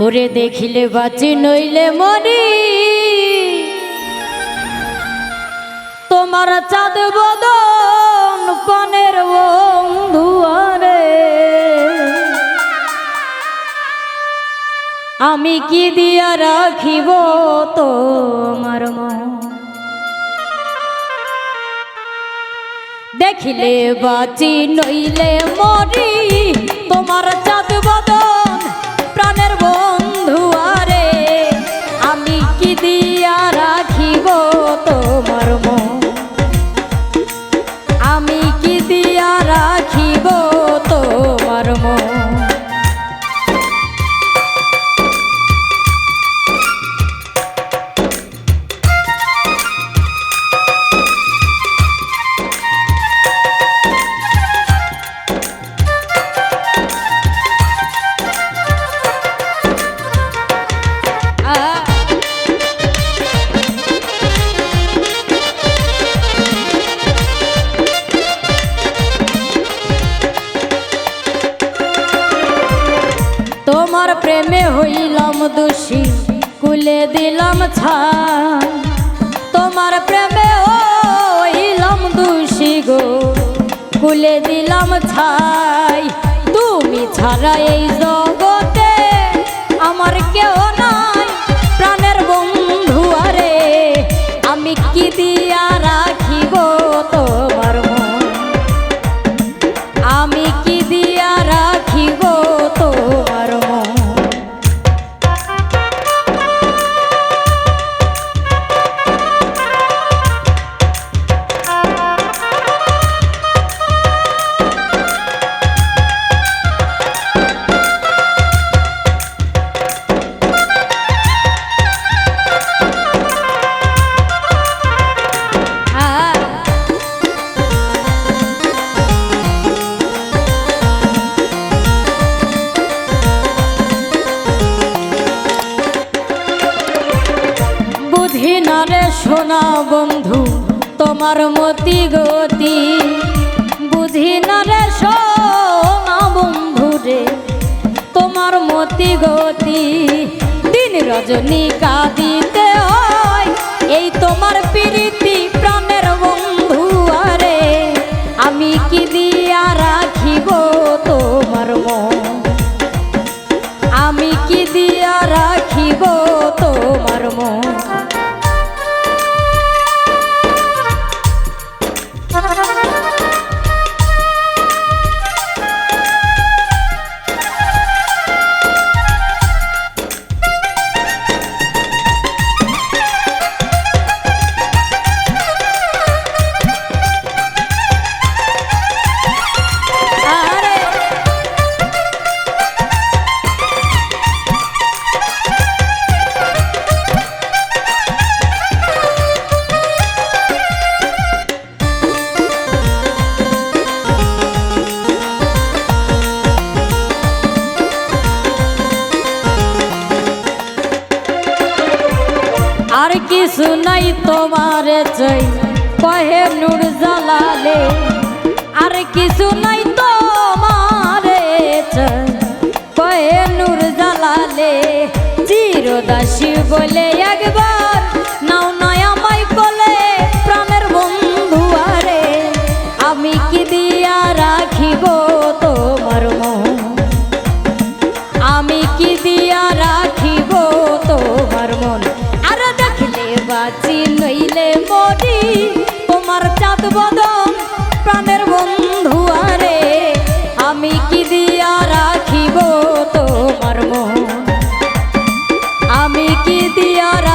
ওরে দেখিলে বাঁচি, নইলে মরি। তোমার চাঁদ বদন পানের বন্ধুয়ারে আমি কি দিয়া রাখিব তোমার মন? দেখিলে বাঁচি, নইলে মরি। তোমার তোমার প্রেমে হইলাম দোষী, কুলে দিলাম ছা তোমার প্রেমে হইলাম দোষী গো, কুলে দিলাম ছাই। তুমি ছাড়া এই জগতে আমার কেউ নাই। রে সোনা বন্ধু, তোমার মতি গতি। বুঝি না রে সোনা বন্ধু রে, তোমার মতি গতি। দিন রজনী কাঁদিতে আর কিছু নাই তোমার চাই কহে নূর জালালে, আর কিছু নাই তোমার চাই কহে নূর জালালে, চিরদাসী বলে একবার দিয়া